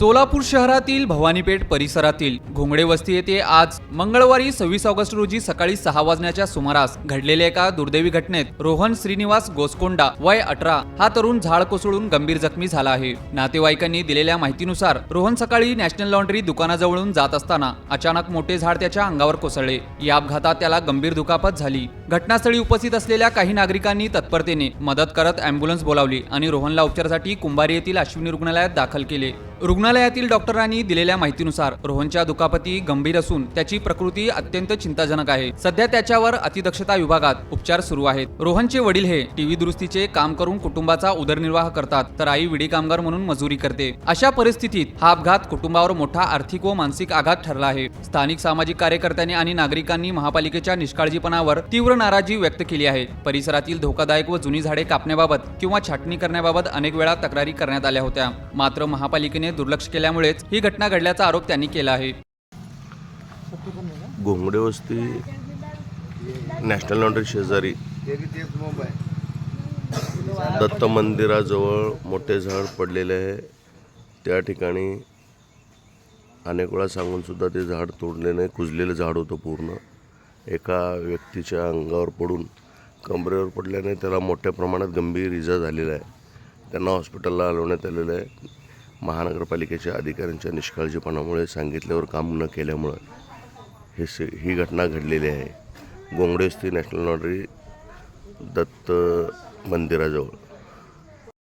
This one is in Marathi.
सोलापूर शहरातील भवानीपेठ परिसरातील घोंगडे वस्ती येथे आज मंगळवारी सव्वीस ऑगस्ट रोजी सकाळी सहा वाजण्याच्या सुमारास घडलेल्या एका दुर्दैवी घटनेत रोहन श्रीनिवास गोसकोंडा वय अठरा हा तरुण झाड कोसळून गंभीर जखमी झाला आहे. नातेवाईकांनी दिलेल्या माहितीनुसार रोहन सकाळी नॅशनल लॉन्ड्री दुकानाजवळून जात असताना अचानक मोठे झाड त्याच्या अंगावर कोसळले. या अपघातात त्याला गंभीर दुखापत झाली. घटनास्थळी उपस्थित असलेल्या काही नागरिकांनी तत्परतेने मदत करत अँब्युलन्स बोलावली आणि रोहनला उपचारासाठी कुंभारी येथील अश्विनी रुग्णालयात दाखल केले. रुग्णालयातील डॉक्टरांनी दिलेल्या माहितीनुसार रोहनच्या दुखापती गंभीर असून त्याची प्रकृती अत्यंत चिंताजनक आहे. सध्या त्याच्यावर अतिदक्षता विभागात उपचार सुरू आहेत. रोहनचे वडील हे टीव्ही दुरुस्तीचे काम करून कुटुंबाचा उदरनिर्वाह करतात तर आई विडी कामगार म्हणून मजुरी करते. अशा परिस्थितीत हा अपघात कुटुंबावर मोठा आर्थिक व मानसिक आघात ठरला आहे. स्थानिक सामाजिक कार्यकर्त्यांनी आणि नागरिकांनी महापालिकेच्या निष्काळजीपणावर तीव्र नाराजी व्यक्त केली आहे. परिसरातील धोकादायक व जुनी झाडे कापण्याबाबत किंवा छाटणी करण्याबाबत अनेक वेळा तक्रारी करण्यात आल्या होत्या. मात्र महापालिकेने दुर्लक्ष केल्यामुळेच ही घटना घडल्याचा आरोप त्यांनी केला आहे. घोंगडे वस्ती नॅशनल लॉन्ड्री शेजारी दत्त मंदिराजवळ मोठे झाड पडलेले आहे. त्या ठिकाणी अनेक वेळा सांगून सुद्धा ते झाड तोडले नाही कुजलेलं झाड होतं पूर्ण. एका व्यक्तीच्या अंगावर पडून कमरेवर पडल्याने त्याला मोठ्या प्रमाणात गंभीर इजा झालेला आहे. त्यांना हॉस्पिटलला हलवण्यात आलेलं आहे. महानगरपालिकेच्या अधिकाऱ्यांच्या निष्काळजीपणामुळे सांगितल्यावर काम न केल्यामुळं हे से ही घटना घडलेली आहे. गोंगडेस्ती नॅशनल लॉटरी दत्त मंदिराजवळ.